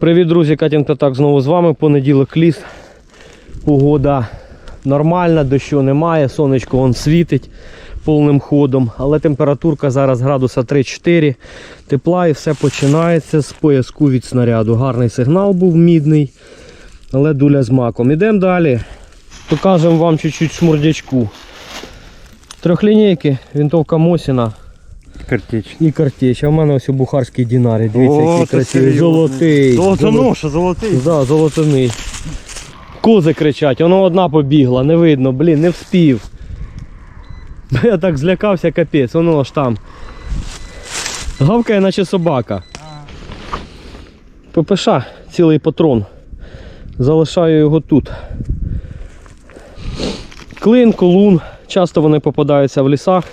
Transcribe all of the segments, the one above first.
Привіт, друзі, Катінка так знову з вами. Понеділок ліс. Погода нормальна, дощу немає, сонечко вон світить повним ходом, але температурка зараз градуса 3-4, тепла і все починається з пояску від снаряду. Гарний сигнал був мідний, але дуля з маком. Ідемо далі. Покажемо вам чуть-чуть шмурдячку. Трьохлінійки, винтовка Мосіна Картеч. і картеч. А в мене ось у бухарський динарі. Дивіться, який красивий. Золотий. Золотоноша, золотий. Да, золотаний. Кози кричать, воно одна побігла, не видно, блін, не вспів. Я так злякався, капець, воно ж там. Гавкає, наче собака. ППШ, цілий патрон. Залишаю його тут. Клин, колун. Часто вони попадаються в лісах.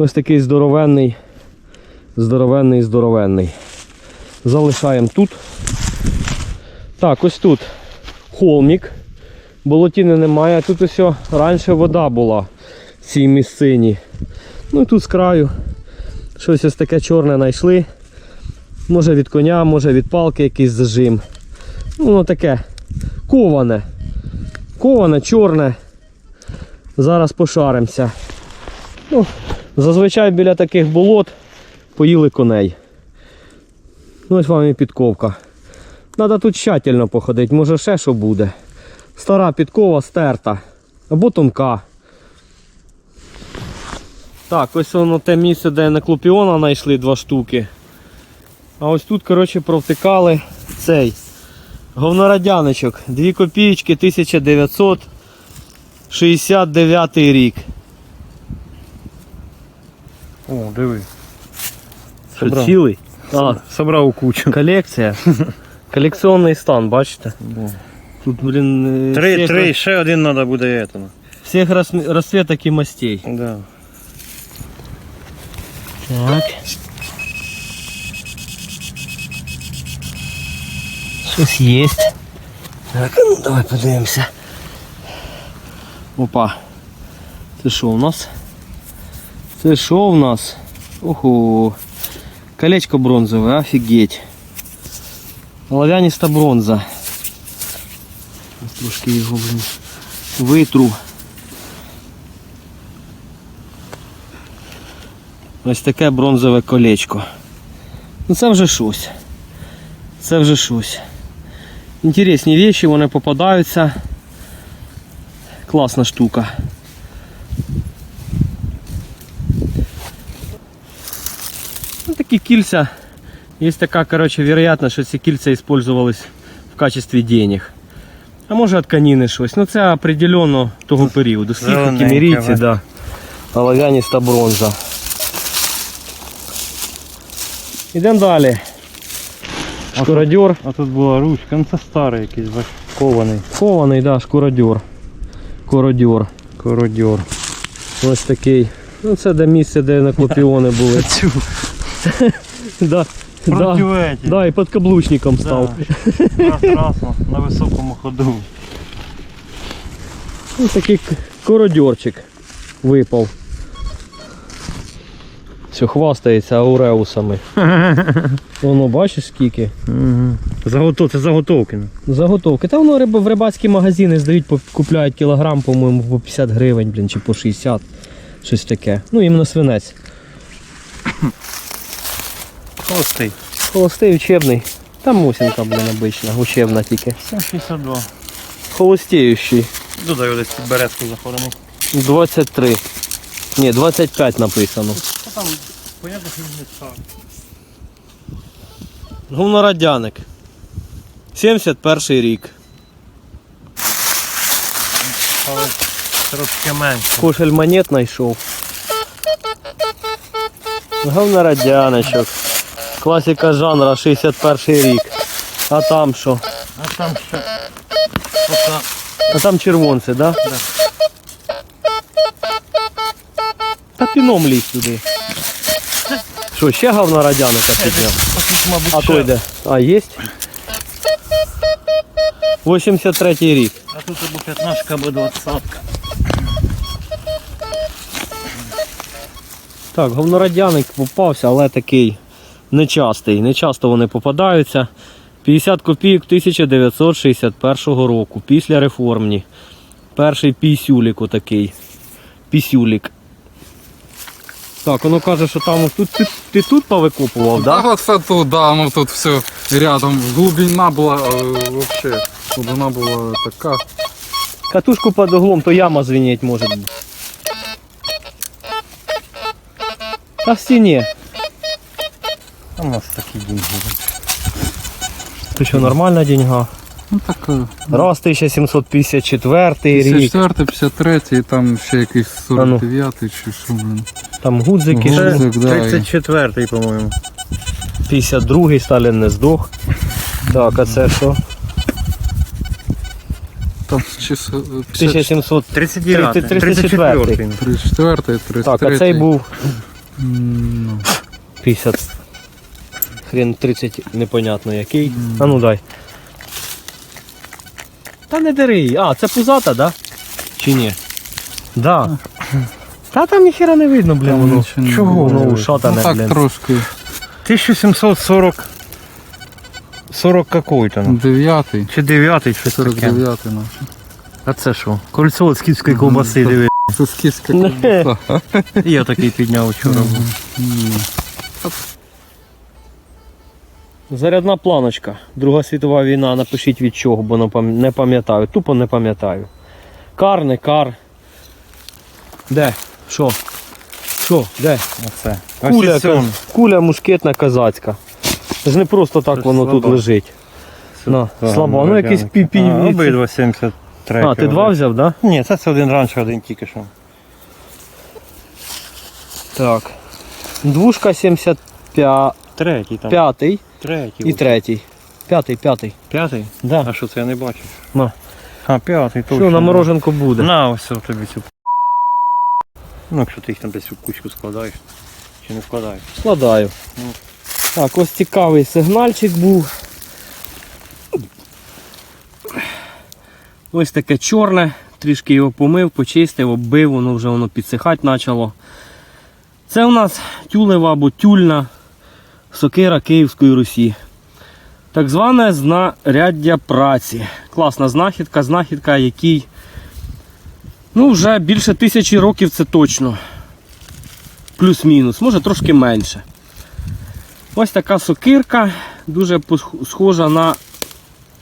Ось такий здоровенний, здоровенний, здоровенний. Залишаємо тут. Так, ось тут холмік. Болотіни немає. Тут ось раніше вода була в цій місцині. Ну і тут з краю щось ось таке чорне знайшли. Може від коня, може від палки якийсь зажим. Ну, воно таке коване. Коване, чорне. Зараз пошаримося. Ну, зазвичай біля таких болот поїли коней. Ну ось вам і підковка. Треба тут тщательно походити, може ще що буде. Стара підкова стерта. Або тонка. Так, ось воно те місце, де на клопіона знайшли два штуки. А ось тут, коротше, провтикали цей говнорадяничок. 2 копійки 1969 рік. О, диви. Що, Собрав. цілий? А, Собрав у кучу. колекція. Колекціонний стан, бачите? Тут, блін, е, Три, всіх, три, ще один треба буде этого. всіх роз- розцветок і мастей. Да. Так. Щось є. Так, а ну давай подивимося. Опа. Це що у нас? Це що у нас? Ого. Колечко бронзове, офігеть. Олов'яніста бронза. Трошки його блін, витру. Ось таке бронзове колечко. Ну це вже щось. Це вже щось. Інтересні речі, вони попадаються. Класна штука. Такі кільця. Є така, коротше, вероятність, що ці кільця використовувались в качестві денег. А може від каніни щось. Ну це определенно того періоду. Скільки кімерійці, да. Олов'яніста бронза. Йдемо далі. Шкуродьор. А тут була ручка, ну це старий якийсь бач, кований. Кований, да, шкуродьор. Кородьор. Кородьор. Ось такий. Ну це де місце, де на клопіони були. Да, да, противеті. да, і під каблучником став. Раз, на високому ходу. Ось такий к- кородьорчик випав. Все, хвастається ауреусами. Воно бачиш скільки? Заготов, це заготовки. Заготовки. Та воно риба в рибацькі магазини здають, по- купляють кілограм, по-моєму, по 50 гривень, блін, чи по 60. Щось таке. Ну, іменно свинець. Холостий. Холостий учебний. Там мусинка, блін, обична, учебна тільки. 762. Холостіючий. Додай десь під березку захоронив. 23. Ні, 25 написано. Та там, понятно, що не. Говнорадяник. 71 рік. Але трошки менше. Кошель монет знайшов. Говнорадяничок. Класика жанра 61 рік. А там що? А там ще пока А там червонці, да? Да. Та піном лізь сюди. Що, ще говнорадяника підняв? Тут, мабуть, А ще. той де? А, є? 83 рік. А тут або 15 або 20. Так, говнорадяник попався, але такий нечастий. Не часто вони попадаються. 50 копійок 1961 року, після реформні. Перший пісюлік отакий. Пісюлік. Так, воно каже, що там тут ти, ти тут повикопував, Да, так? оце тут, да, ну тут все рядом. Глубина була е, вообще. Глубина була така. Катушку під углом, то яма звенеть може. Та в стіні. У нас такі деньги. Ти що, нормальна деньга? Ну так. е, Раз 1754 рік. 54, 53 і там ще якийсь ну. 49 чи що, блин. Там гудзики. ще. Гудзик, да, і 34-й, по-моєму. 52-й Сталін не здох. Так, а це що? Там чи с- е, 50 1700. 39 34-й. 34-й. 34, 33. Так, а цей був ну. 50. Хрен 30 непонятно який. А ну дай. Та не дери. її. А, це пузата, да? Чи ні? Да. Та там ніхера не видно, блін, Там воно. нічого не Чого видно. воно ушатане, Ну так блін. трошки. 1740. 40 какой-то. ну. 9 Чи 9-й, щось таке. 49 наш. А це що? Кольцо з київської ковбаси, диви. Це скіска я такий підняв вчора. був. Зарядна планочка. Друга світова війна, напишіть від чого, бо не пам'ятаю. Тупо не пам'ятаю. Кар, не кар. Де? Що? Що? Де? Оце. Куля, куля мушкетна казацька. Це ж не просто так Це воно тут лежить. На, слабо. Ну якийсь радяники. піпі. А, Обидва 73. А, ти два взяв, так? Да? Ні, це, це один раніше, один тільки що. Так. Двушка 75 Третій там. п'ятий Третій. і третій. П'ятий, п'ятий. П'ятий? Да. А що це я не бачив? На. А, п'ятий, точно. Що на мороженку буде? На, ось от тобі цю. Ну, якщо ти їх там десь у кучку складаєш. Чи не складаєш? Складаю. Ну. Так, ось цікавий сигнальчик був. Ось таке чорне, трішки його помив, почистив, оббив, воно вже воно підсихати почало. Це у нас тюлева або тюльна сокира Київської Русі. Так зване знаряддя праці. Класна знахідка, знахідка, якій ну, вже більше тисячі років це точно. Плюс-мінус, може трошки менше. Ось така сокирка, дуже схожа на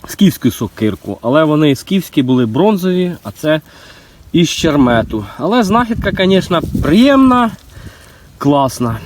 скіфську сокирку, але вони скіфські були бронзові, а це із чермету. Але знахідка, звісно, приємна, класна.